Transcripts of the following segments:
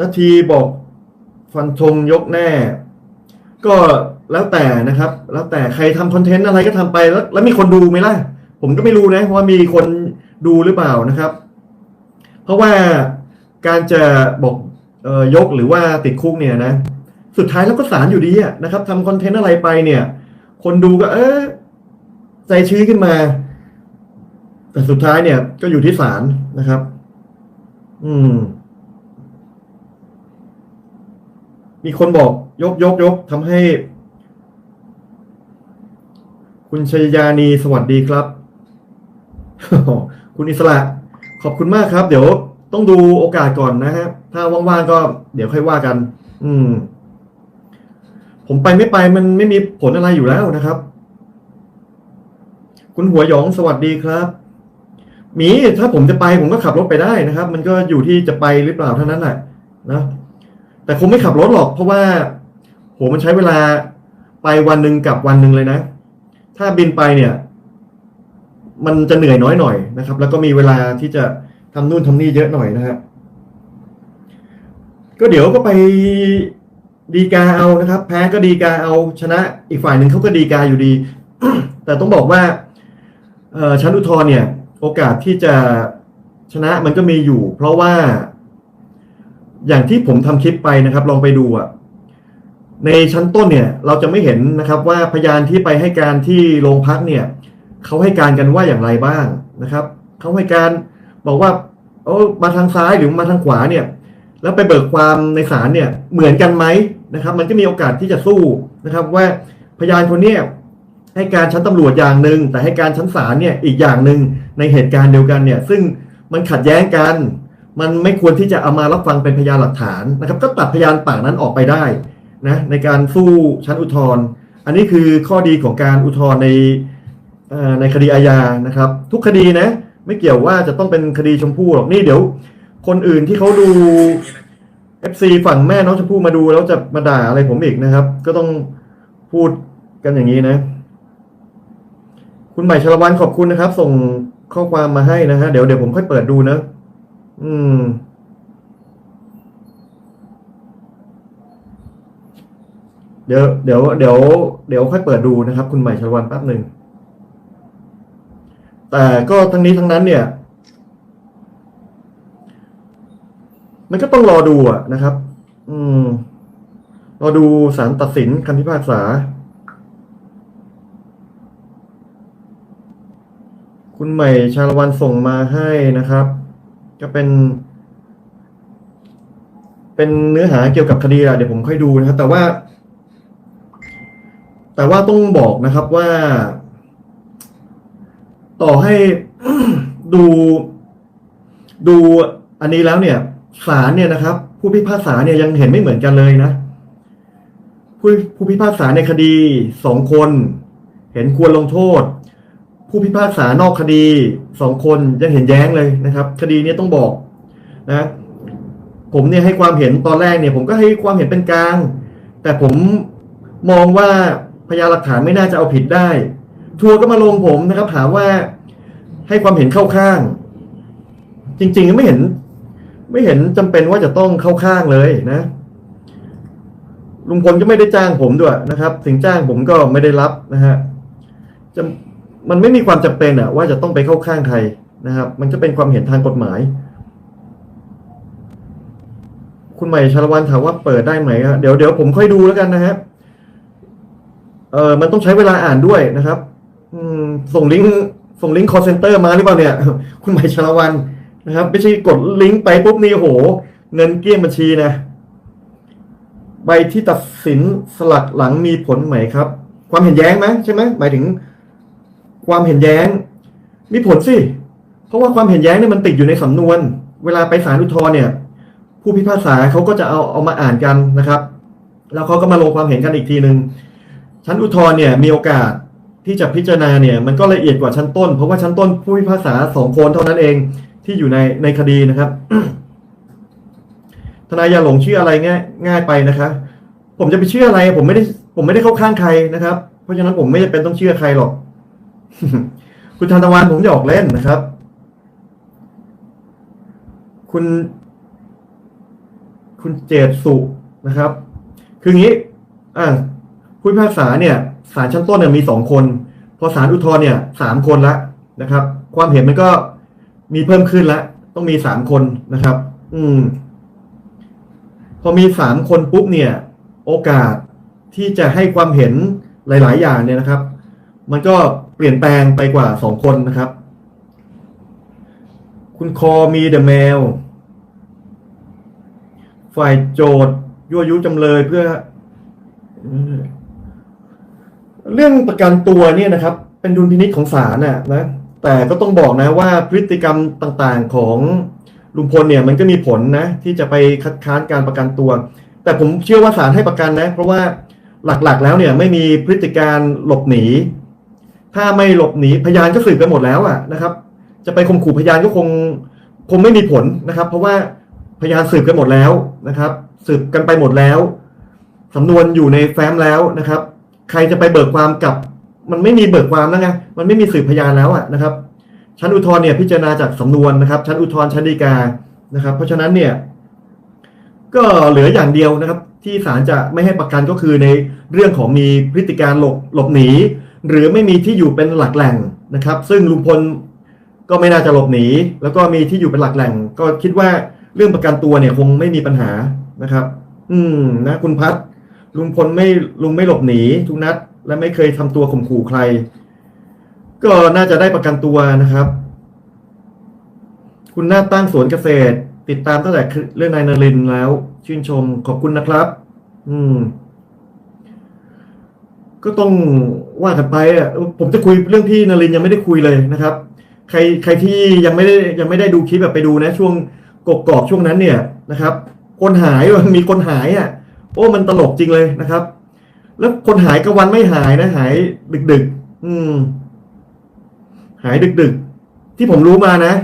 นาทีบอกฟันธงยกแน่ ก็แล้วแต่นะครับ แล้วแต่ใครทำคอนเทนต์อะไรก็ทำไปแล้ว แล้วมีคนดูไหมล่ะ ผมก็ไม่รู้นะว่ามีคนดูหรือเปล่านะครับ เพราะว่าการจะบอกเอ่อยกหรือว่าติดคุกเนี่ยนะ สุดท้ายแล้วก็สารอยู่ดีนะครับทำคอนเทนต์อะไรไปเนี่ย คนดูก็ เออใจชื้นขึ้นมา แต่สุดท้ายเนี่ย ก็อยู่ที่ศาลนะครับ อืม มีคนบอกยกยกยกทำให้ คุณชัยานีสวัสดีครับ คุณอิสระ ขอบคุณมากครับ เดี๋ยวต้องดูโอกาสก่อนนะฮะ ถ้าว่างๆก็เดี๋ยวค่อยว่ากัน อืม ผมไปไม่ไปมันไม่มีผลอะไรอยู่แล้วนะครับ คุณหัวหยองสวัสดีครับมีถ้าผมจะไปผมก็ขับรถไปได้นะครับ มันก็อยู่ที่จะไปหรือเปล่าเท่านั้นแหละนะ แต่คงไม่ขับรถหรอก เพราะว่าโหมันใช้เวลาไปวันหนึ่งกับวันหนึ่งเลยนะ ถ้าบินไปเนี่ย มันจะเหนื่อยน้อยหน่อยนะครับ แล้วก็มีเวลาที่จะทำนู่นทำนี่เยอะหน่อยนะครับก็เดี๋ยวก็ไปดีกาเอานะครับ แพ้ก็ดีกาเอาชนะ อีกฝ่ายหนึ่งเขาก็ดีกาอยู่ดี แต่ต้องบอกว่าชั้นอุทธรณ์เนี่ย โอกาสที่จะชนะมันก็มีอยู่ เพราะว่า อย่างที่ผมทำคลิปไปนะครับ ลองไปดูอะในชั้นต้นเนี่ย เราจะไม่เห็นนะครับว่าพยานที่ไปให้การที่โรงพักเนี่ยเขาให้การกันว่าอย่างไรบ้างนะครับเขาให้การบอกว่าโอ้มาทางซ้ายหรือมาทางขวาเนี่ย แล้วไปเบิกความในศาลเนี่ยเหมือนกันไหมนะครับ มันก็มีโอกาสที่จะสู้นะครับ ว่าพยานคนเนี้ยให้การชั้นตำรวจอย่างหนึ่งแต่ให้การชั้นศาลเนี่ยอีกอย่างหนึ่งในเหตุการณ์เดียวกันเนี่ย ซึ่งมันขัดแย้งกัน มันไม่ควรที่จะเอามารับฟังเป็นพยานหลักฐานนะครับ ก็ตัดพยานปากนั้นออกไปได้นะในการสู้ชั้นอุทธรณ์อันนี้คือข้อดีของการอุทธรณ์ในในคดีอาญานะครับ ทุกคดีนะ ไม่เกี่ยวว่าจะต้องเป็นคดีชมพู่หรอกนี่เดี๋ยว คนอื่นที่เขาดู FC ฝั่งแม่น้องชมพู่มาดูแล้วจะมาด่าอะไรผมอีกนะครับ ก็ต้องพูดกันอย่างนี้นะ คุณใหม่ชลวันขอบคุณนะครับ ส่งข้อความมาให้นะฮะเดี๋ยวเดี๋ยวผมค่อยเปิดดูนะ อืม เดี๋ยวเดี๋ยวเดี๋ยวเดี๋ยวค่อยเปิดดูนะครับ คุณใหม่ชลวันแป๊บหนึ่ง แต่ก็ทั้งนี้ทั้งนั้นเนี่ย มันก็ต้องรอดูอะนะครับ อืม รอดูสารตัดสินคำพิพากษา คุณใหม่ชาลวันส่งมาให้นะครับ ก็เป็น เป็นเนื้อหาเกี่ยวกับคดีอะเดี๋ยวผมค่อยดูนะครับ แต่ว่า แต่ว่าต้องบอกนะครับว่า ต่อให้ดูดูอันนี้แล้วเนี่ยศาลเนี่ยนะครับ ผู้พิพากษาเนี่ยยังเห็นไม่เหมือนกันเลยนะ ผู้ผู้พิพากษาในคดีสองคน เห็นควรลงโทษ ผู้พิพากษานอกคดีสองคนยังเห็นแย้งเลยนะครับ คดีนี้ต้องบอกนะผมเนี่ยให้ความเห็นตอนแรกเนี่ยผมก็ให้ความเห็นเป็นกลาง แต่ผมมองว่าพยานหลักฐานไม่น่าจะเอาผิดได้ ทัวร์ก็มาลงผมนะครับหามว่าให้ความเห็นเข้าข้าง จริงๆไม่เห็น ไม่เห็นจำเป็นว่าจะต้องเข้าข้างเลยนะลุงพลก็ไม่ได้จ้างผมด้วยนะครับ ถึงจ้างผมก็ไม่ได้รับนะฮะจะ มันไม่มีความจำเป็นอะว่าจะต้องไปเข้าข้างใครนะครับ มันก็เป็นความเห็นทางกฎหมาย คุณใหม่ชาละวันถามว่าเปิดได้ไหมอะเดี๋ยวเดี๋ยวผมค่อยดูแล้วกันนะฮะเออมันต้องใช้เวลาอ่านด้วยนะครับ อืม ส่งลิงก์ส่งลิงก์ call center มาหรือเปล่าเนี่ย คุณใหม่ชาละวันนะครับ ไม่ใช่กดลิงก์ไปปุ๊บนี่โอ้โห เงินเกลี้ยงบัญชีนะใบที่ตัดสินสลักหลังมีผลไหมครับ ความเห็นแย้งไหมใช่ไหมหมายถึง ความเห็นแย้ง มีผลสิ เพราะว่าความเห็นแย้งเนี่ยมันติดอยู่ในสำนวน เวลาไปศาลอุทธรณ์เนี่ย ผู้พิพากษาเขาก็จะเอาเอามาอ่านกันนะครับ แล้วเขาก็มาลงความเห็นกันอีกทีหนึ่งชั้นอุทธรณ์เนี่ยมีโอกาสที่จะพิจารณาเนี่ยมันก็ละเอียดกว่าชั้นต้น เพราะว่าชั้นต้นผู้พิพากษาสองคนเท่านั้นเองที่อยู่ในในคดีนะครับ ทนายอย่าหลงเชื่ออะไรง่ายง่ายไปนะคะผมจะไปเชื่ออะไร ผมไม่ได้ผมไม่ได้เข้าข้างใครนะครับ เพราะฉะนั้นผมไม่จำเป็นต้องเชื่อใครหรอก คุณธนวันผมหยอกเล่นนะครับ คุณ คุณเจตสุนะครับ คืองี้ อ่าผู้พิพากษาเนี่ยศาลชั้นต้นเนี่ยมีสองคน พอศาลอุทธรณ์เนี่ยสามคนละนะครับ ความเห็นมันก็มีเพิ่มขึ้นละต้องมีสามคนนะครับ อืม พอมีสามคนปุ๊บเนี่ย โอกาสที่จะให้ความเห็นหลาย ๆ อย่างเนี่ยนะครับ มันก็เปลี่ยนแปลงไปกว่าสองคนนะครับ คุณคอมีเดอะแมว ฝ่ายโจทย์ยั่วยุจำเลยเพื่อ เรื่องประกันตัวเนี่ยนะครับ เป็นดุลพินิจของศาลน่ะนะแต่ก็ต้องบอกนะว่าพฤติกรรมต่างๆของลุงพลเนี่ยมันก็มีผลนะ ที่จะไปคัดค้านการประกันตัว แต่ผมเชื่อว่าศาลให้ประกันนะ เพราะว่าหลักๆแล้วเนี่ยไม่มีพฤติการหลบหนี ถ้าไม่หลบหนีพยานก็สืบกันหมดแล้วอะนะครับ จะไปข่มขู่พยานก็คงคงไม่มีผลนะครับ เพราะว่าพยานสืบกันหมดแล้วนะครับ สืบกันไปหมดแล้วสำนวนอยู่ในแฟ้มแล้วนะครับ ใครจะไปเบิกความกับ มันไม่มีเบิกความแล้วไงมันไม่มีสืบพยานแล้วอะนะครับ ชั้นอุทธรณ์เนี่ยพิจารณาจากสำนวนนะครับ ชั้นอุทธรณ์ชั้นฎีกานะครับ เพราะฉะนั้นเนี่ยก็เหลืออย่างเดียวนะครับ ที่ศาลจะไม่ให้ประกันก็คือในเรื่องของมีพฤติการหลบหลบหนี หรือไม่มีที่อยู่เป็นหลักแหล่งนะครับ ซึ่งลุงพลก็ไม่น่าจะหลบหนี แล้วก็มีที่อยู่เป็นหลักแหล่ง ก็คิดว่าเรื่องประกันตัวเนี่ยคงไม่มีปัญหานะครับ อืมนะคุณพัฒลุงพลไม่ลุงไม่หลบหนีทุกนัด และไม่เคยทำตัวข่มขู่ใคร ก็น่าจะได้ประกันตัวนะครับ คุณหน้าตั้งสวนเกษตร ติดตามตั้งแต่เรื่องนายนรินแล้ว ชื่นชมขอบคุณนะครับ อืม ก็ต้องว่ากันไปอะผมจะคุยเรื่องพี่นรินยังไม่ได้คุยเลยนะครับ ใครใครที่ยังไม่ได้ยังไม่ได้ดูคลิปแบบไปดูนะ ช่วงกกอกช่วงนั้นเนี่ยนะครับ คนหายมันมีคนหายอะ โอ้มันตลกจริงเลยนะครับ แล้วคนหายกลางวันไม่หายนะ หายดึกดึกๆอืม หายดึกดึกๆที่ผมรู้มานะ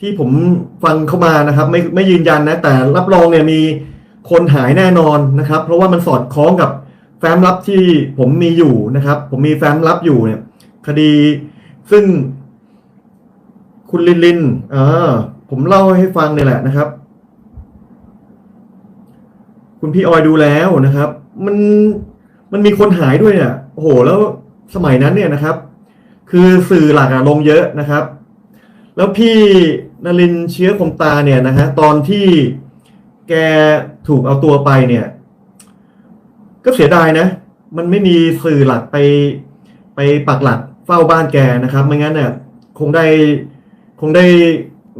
ที่ผมฟังเข้ามานะครับ ไม่ไม่ยืนยันนะ แต่รับรองเนี่ยมีคนหายแน่นอนนะครับ เพราะว่ามันสอดคล้องกับ แฟ้มลับที่ผมมีอยู่นะครับ ผมมีแฟ้มลับอยู่เนี่ย คดีซึ่งคุณลินลินอ่าผมเล่าให้ฟังเนี่ยแหละนะครับ คุณพี่ออยดูแล้วนะครับ มันมันมีคนหายด้วยเนี่ยโอ้โหแล้วสมัยนั้นเนี่ยนะครับ คือสื่อหลักอะลงเยอะนะครับ แล้วพี่นรินเชื้อคมตาเนี่ยนะฮะตอนที่แกถูกเอาตัวไปเนี่ย ก็เสียดายนะ มันไม่มีสื่อหลักไปไปปักหลักเฝ้าบ้านแกนะครับ ไม่งั้นเนี่ยคงได้คงได้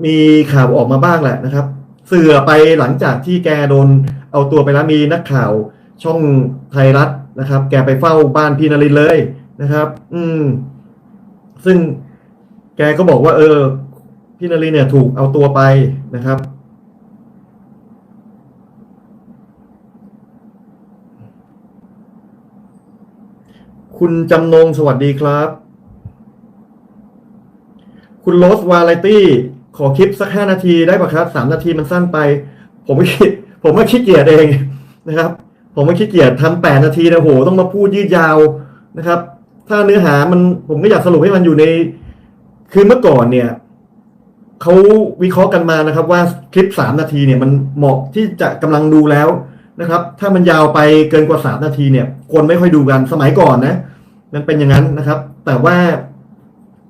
มีข่าวออกมาบ้างแหละนะครับสื่อไปหลังจากที่แกโดนเอาตัวไปแล้วมีนักข่าวช่องไทยรัฐนะครับ แกไปเฝ้าบ้านพี่นรินเลยนะครับ อืม ซึ่งแกก็บอกว่า เออ พี่นรินเนี่ย ถูกเอาตัวไปนะครับ คุณจำนงสวัสดีครับ คุณโรสวาไรตี้ ขอคลิปสักห้านาทีได้ปะครับสามนาทีมันสั้นไป ผมไม่คิด ผมไม่ขี้เกียจเองนะครับ ผมไม่ขี้เกียจทำแปดนาทีนะโห ต้องมาพูดยืดยาวนะครับ ถ้าเนื้อหามันผมก็อยากสรุปให้มันอยู่ใน คือเมื่อก่อนเนี่ยเขาวิเคราะห์กันมานะครับ ว่าคลิปสามนาทีเนี่ยมันเหมาะที่จะกำลังดูแล้ว นะครับ ถ้ามันยาวไปเกินกว่าสามนาทีเนี่ย คนไม่ค่อยดูกันสมัยก่อนนะมันเป็นอย่างนั้นนะครับ แต่ว่า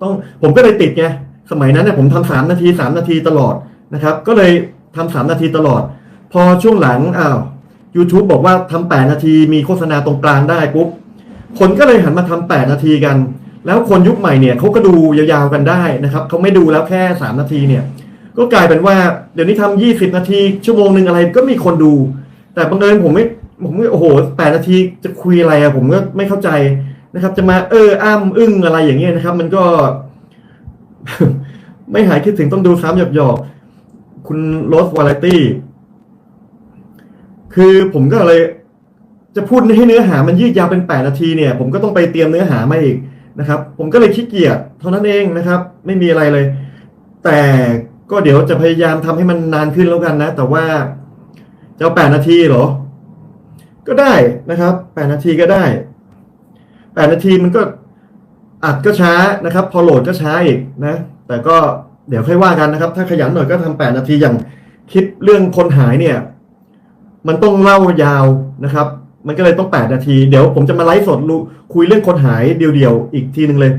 ต้องผมก็เลยติดไงสมัยนั้นเนี่ยผมทำสามนาทีสามนาทีตลอดนะครับ ก็เลยทำสามนาทีตลอด พอช่วงหลังอ้าว YouTube บอกว่าทำแปดนาทีมีโฆษณาตรงกลางได้ปุ๊บคนก็เลยหันมาทำแปดนาทีกัน แล้วคนยุคใหม่เนี่ยเขาก็ดูยาวๆกันได้นะครับเขาไม่ดูแล้วแค่สามนาทีเนี่ย ก็กลายเป็นว่าเดี๋ยวนี้ทำยี่สิบนาทีชั่วโมงหนึ่งอะไรก็มีคนดู แต่บังเอิญผมไม่ผมไม่โอ้โหแปดนาทีจะคุยอะไรอะผมก็ไม่เข้าใจนะครับ จะมาเอออ้ำอึ้งอะไรอย่างเงี้ยนะครับ มันก็ ไม่หายคิดถึงต้องดูซ้ำหยอกๆคุณโรสวาไรตี้คือผมก็เลยจะพูดให้เนื้อหามันยืดยาวเป็นแปดนาทีเนี่ย ผมก็ต้องไปเตรียมเนื้อหามาอีกนะครับ ผมก็เลยขี้เกียจเท่านั้นเองนะครับ ไม่มีอะไรเลย แต่ก็เดี๋ยวจะพยายามทำให้มันนานขึ้นแล้วกันนะ แต่ว่า จะแปดนาทีเหรอ ก็ได้นะครับแปดนาทีก็ได้แปดนาทีมันก็อัดก็ช้านะครับ พอโหลดก็ช้าอีกนะ แต่ก็เดี๋ยวค่อยว่ากันนะครับ ถ้าขยันหน่อยก็ทำแปดนาทีอย่างคลิปเรื่องคนหายเนี่ย มันต้องเล่ายาวนะครับ มันก็เลยต้องแปดนาที เดี๋ยวผมจะมาไลฟ์สดคุยเรื่องคนหายเดียวๆอีกทีหนึ่งเลย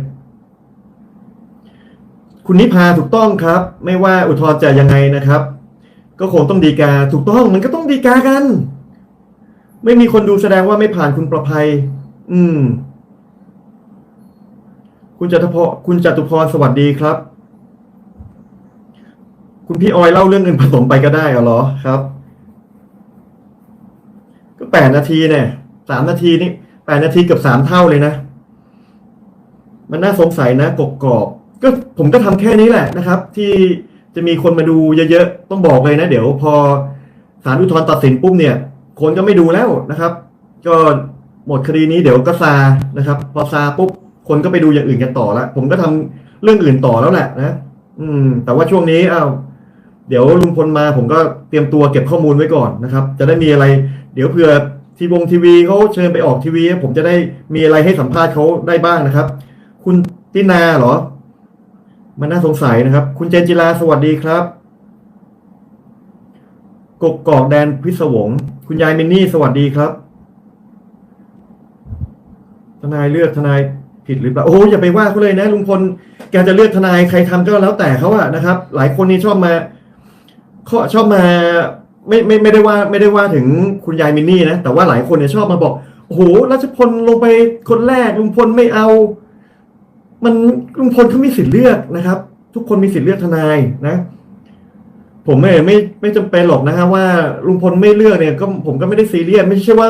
คุณนิพาถูกต้องครับ ไม่ว่าอุทธรณ์จะยังไงนะครับ ก็คงต้องดีกาถูกต้องมันก็ต้องดีกากัน ไม่มีคนดูแสดงว่าไม่ผ่านคุณประภัย อืม คุณจตุพรคุณจตุพรสวัสดีครับ คุณพี่ออยเล่าเรื่องอื่นผสมไปก็ได้เหรอครับ ก็แปดนาทีเนี่ยสามนาทีนี่แปดนาทีเกับสามเท่าเลยนะ มันน่าสงสัยนะกบกรอบ ก็ผมก็ทำแค่นี้แหละนะครับ ที่ จะมีคนมาดูเยอะๆ ต้องบอกเลยนะ เดี๋ยวพอศาลอุทธรณ์ตัดสินปุ๊บเนี่ย คนก็ไม่ดูแล้วนะครับ ก็หมดคดีนี้เดี๋ยวก็ซานะครับ พอซาปุ๊บคนก็ไปดูอย่างอื่นกันต่อละผมก็ทำเรื่องอื่นต่อแล้วแหละนะอืม แต่ว่าช่วงนี้อ้าวเดี๋ยวลุงพลมาผมก็เตรียมตัวเก็บข้อมูลไว้ก่อนนะครับ จะได้มีอะไร เดี๋ยวเผื่อทีวงทีวีเขาเชิญไปออกทีวี ผมจะได้มีอะไรให้สัมภาษณ์เขาได้บ้างนะครับ คุณตินาเหรอ มันน่าสงสัยนะครับ คุณเจนจิลาสวัสดีครับ กกกอกแดนพิศวง คุณยายมินนี่สวัสดีครับ ทนายเลือกทนายผิดหรือเปล่าโอ้อย่าไปว่าเขาเลยนะลุงพลแกจะเลือกทนายใครทำก็แล้วแต่เขาอะนะครับ หลายคนนี่ชอบมาเขาชอบมาไม่ไม่ไม่ได้ว่าไม่ได้ว่าถึงคุณยายมินนี่นะแต่ว่าหลายคนเนี่ยชอบมาบอกโอ้โหรัชพลลงไปคนแรกลุงพลไม่เอา มันลุงพลเขามีสิทธิ์เลือกนะครับ ทุกคนมีสิทธิ์เลือกทนายนะ ผมไม่ไม่ไม่จำเป็นหรอกนะฮะว่าลุงพลไม่เลือกเนี่ย ก็ผมก็ไม่ได้ซีเรียสไม่ใช่ว่า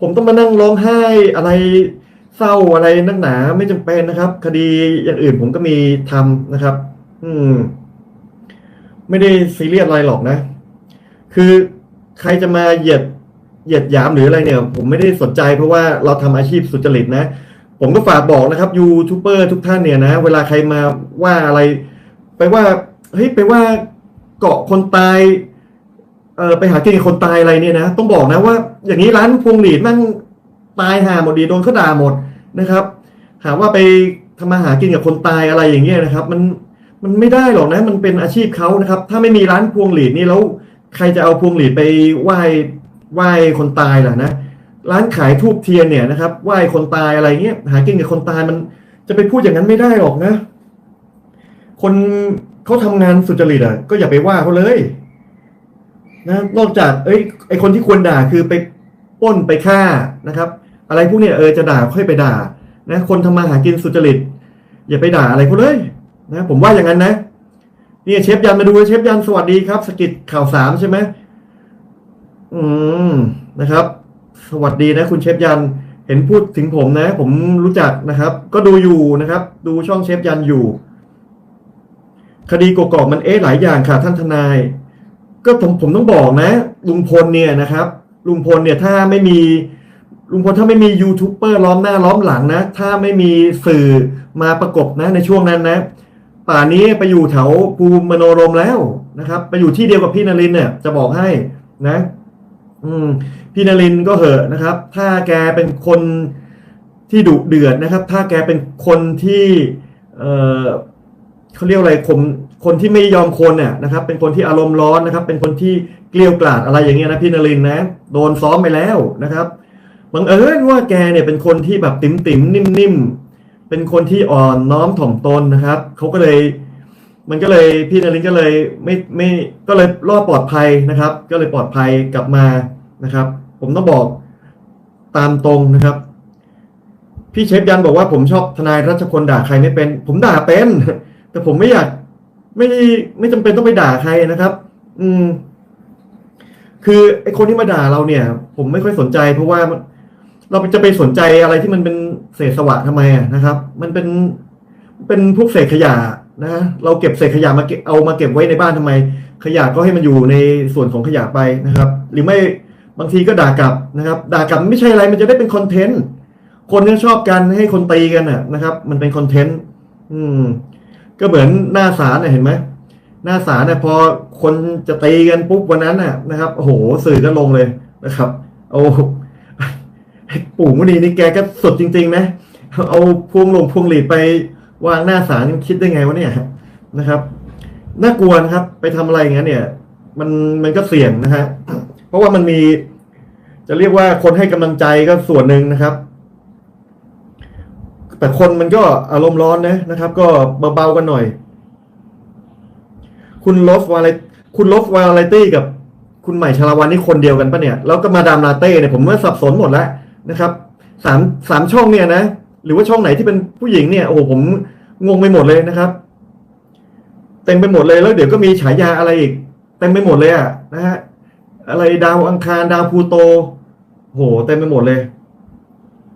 ผมต้องมานั่งร้องไห้อะไรเศร้าอะไรนักหนาไม่จำเป็นนะครับ คดีอย่างอื่นผมก็มีทำนะครับ อืม ไม่ได้ซีเรียสอะไรหรอกนะ คือใครจะมาเหยียดเหยียดหยามหรืออะไรเนี่ย ผมไม่ได้สนใจเพราะว่าเราทำอาชีพสุจริตนะ ผมก็ฝากบอกนะครับยูทูบเบอร์ทุกท่านเนี่ยนะ เวลาใครมาว่าอะไร ไปว่าเฮ้ยไปว่าเกาะคนตายเออไปหากินกับคนตายอะไรเนี่ยนะต้องบอกนะว่า อย่างนี้ร้านพวงหลีดมั่งตายหาหมดดีโดนเขาด่าหมดนะครับ หาว่าไปทำมาหากินกับคนตายอะไรอย่างเงี้ยนะครับ มันมันไม่ได้หรอกนะ มันเป็นอาชีพเขานะครับ ถ้าไม่มีร้านพวงหลีดนี่แล้วใครจะเอาพวงหลีดไปไหว้ไหว้คนตายล่ะนะ ร้านขายทูบเทียนเนี่ยนะครับไหว้คนตายอะไรเงี้ยหากินกับคนตายมันจะไปพูดอย่างนั้นไม่ได้หรอกนะ คนเขาทำงานสุจริตอะ ก็อย่าไปว่าเขาเลยนะนอกจาก เอ้ยไอคนที่ควรด่าคือไปป้นไปฆ่านะครับ อะไรพวกเนี้ยเออจะด่าค่อยไปด่า นะ คนทำมาหากินสุจริต อย่าไปด่าอะไรเขาเลย นะผมว่าอย่างนั้นนะนี่เชฟยันมาดูเชฟยันสวัสดีครับ สกิดข่าวสามใช่ไหมอืมนะครับ สวัสดีนะคุณเชฟยัน เห็นพูดถึงผมนะ ผมรู้จักนะครับ ก็ดูอยู่นะครับ ดูช่องเชฟยันอยู่ คดีกกอกมันเอ๊ะหลายอย่างค่ะ ท่านทนาย ก็ผมผมต้องบอกนะ ลุงพลเนี่ยนะครับ ลุงพลเนี่ยถ้าไม่มีลุงพลถ้าไม่มียูทูบเบอร์ล้อมหน้าล้อมหลังนะ ถ้าไม่มีสื่อมาประกบนะ ในช่วงนั้นนะ ป่านี้ไปอยู่แถวภูมิมโนรมแล้วนะครับ ไปอยู่ที่เดียวกับพี่นรินเนี่ย จะบอกให้นะ อืม พี่นรินก็เหอะนะครับ ถ้าแกเป็นคนที่ดุเดือดนะครับ ถ้าแกเป็นคนที่เออเขาเรียกอะไรคนคนที่ไม่ยอมคนเนี่ยนะครับ เป็นคนที่อารมณ์ร้อนนะครับ เป็นคนที่เกลียวกราดอะไรอย่างเงี้ยนะพี่นรินนะโดนซ้อมไปแล้วนะครับบังเอิญว่าแกเนี่ยเป็นคนที่แบบติ๋มติ๋มนิ่มๆเป็นคนที่อ่อนน้อมถ่อมตนนะครับเขาก็เลย มันก็เลยพี่นรินก็เลยไม่ไม่ก็เลยรอดปลอดภัยนะครับ ก็เลยปลอดภัยกลับมานะครับ ผมต้องบอกตามตรงนะครับ พี่เชฟยันบอกว่าผมชอบทนายรัชพลด่าใครไม่เป็น ผมด่าเป็น แต่ผมไม่อยากไม่ไม่จำเป็นต้องไปด่าใครนะครับ อืม คือไอคนที่มาด่าเราเนี่ย ผมไม่ค่อยสนใจ เพราะว่าเราจะไปสนใจอะไรที่มันเป็นเศษสวะทำไมนะครับ มันเป็นเป็นพวกเศษขยะนะเราเก็บเศษขยะมาเก็บเอามาเก็บไว้ในบ้านทำไม ขยะก็ให้มันอยู่ในส่วนของขยะไปนะครับ หรือไม่ บางทีก็ด่ากลับนะครับ ด่ากลับไม่ใช่อะไรมันจะได้เป็นคอนเทนต์คนเนี่ชอบกันให้คนตีกันน่ะนะครับ มันเป็นคอนเทนต์อืม ก็เหมือนหน้าศาลเนี่ยเห็นไหมหน้าศาลเนี่ยพอคนจะตีกันปุ๊บวันนั้นน่ะนะครับโอ้โหสื่อก็ลงเลยนะครับ เอาปู่มุนีนี่แกก็สดจริงๆนะเอาพวงลงพวงหลีดไปวางหน้าศาลคิดได้ไงวะเนี่ยนะครับน่ากลัวนะครับ ไปทำอะไรอย่างเงี้ยเนี่ย มันมันก็เสี่ยงนะฮะ ราะว่ามันมี จะเรียกว่าคนให้กำลังใจก็ส่วนหนึ่งนะครับ แต่คนมันก็อารมณ์ร้อนนะนะครับ ก็เบาๆกันหน่อย คุณลอสวาเลคุณลอสวาเลตี้กับคุณใหม่ชลาวันนี่คนเดียวกันปะเนี่ย แล้วก็มาดามลาเต้เนี่ยผมว่าสับสนหมดแล้วนะครับสามสามช่องเนี่ยนะ หรือว่าช่องไหนที่เป็นผู้หญิงเนี่ยโอ้โหผมงงไปหมดเลยนะครับเต็มไปหมดเลยแล้วเดี๋ยวก็มีฉายาอะไรอีกเต็มไปหมดเลยอะนะฮะ อะไรดาวอังคารดาวพูโต โหเต็มไปหมดเลย